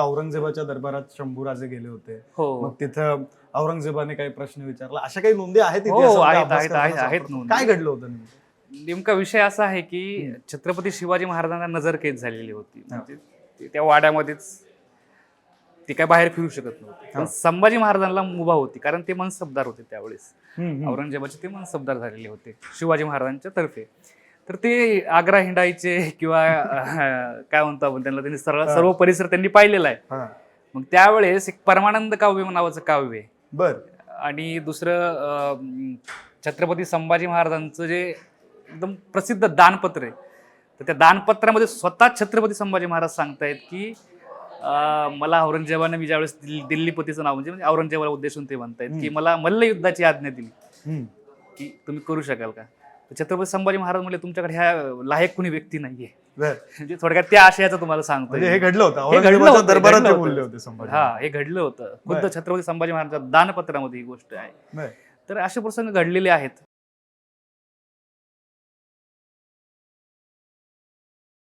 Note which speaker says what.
Speaker 1: औरंगजेबाच्या दरबारात शंभूराजे गेले होते.
Speaker 2: हो.
Speaker 1: मग तिथं औरंगजेबाने काही प्रश्न विचारला. अशा काही नोंदी आहेत
Speaker 2: हो,
Speaker 1: इतिहासामध्ये?
Speaker 2: आहेत,
Speaker 1: अभ्यास
Speaker 2: आहेत,
Speaker 1: करताना
Speaker 2: आहेत, आहेत
Speaker 1: सापडतात?
Speaker 2: नोंदी.
Speaker 1: काय घडलं होतं नेमकं?
Speaker 2: नेमका विषय असा आहे की छत्रपती शिवाजी महाराजांना नजरकेद झालेली होती. म्हणजे ते त्या वाड्यामध्येच ते काय बाहेर फिरू शकत नव्हते. पण संभाजी महाराजांना मुभा होती कारण ते मनसबदार होते त्यावेळेस.
Speaker 1: हम्म, हम्म.
Speaker 2: औरंगजेबाचे ते मनसबदार झालेले होते शिवाजी महाराजांच्या तर्फे. तर ते आग्रा हिंडायचे किंवा काय म्हणतो आपण त्यांना त्यांनी सर्व सर्व परिसर त्यांनी पाहिलेला आहे. मग त्यावेळेस एक परमानंद काव्य नावाचं काव्य आहे.
Speaker 1: बर.
Speaker 2: आणि दुसरं छत्रपती संभाजी महाराजांचं जे एकदम प्रसिद्ध दानपत्र आहे. तर त्या दानपत्रामध्ये स्वतः छत्रपती संभाजी महाराज सांगतायत की मला औरंगजेबाने मी ज्यावेळेस दिल्ली- दिल्लीपतीचं नाव म्हणजे म्हणजे औरंगजेबाला उद्देशून ते म्हणतायत की मला मल्लयुद्धाची आज्ञा दिली. की तुम्ही करू शकाल का? छत्रपती संभाजी महाराज म्हणले तुमच्याकडे ह्या लायक कुणी व्यक्ती नाहीये. म्हणजे थोडक्यात त्या आशयाचं तुम्हाला सांगतो
Speaker 1: म्हणजे हे घडलं होतं.
Speaker 2: घडलं
Speaker 1: औरंगजेबाच्या
Speaker 2: होतं,
Speaker 1: दरबारात. बोलले होते संभाजी
Speaker 2: हा हे घडलं होतं. खुद्द. छत्रपती संभाजी महाराजांच्या दानपत्रामध्ये ही गोष्ट आहे. तर असे प्रसंग घडलेले आहेत.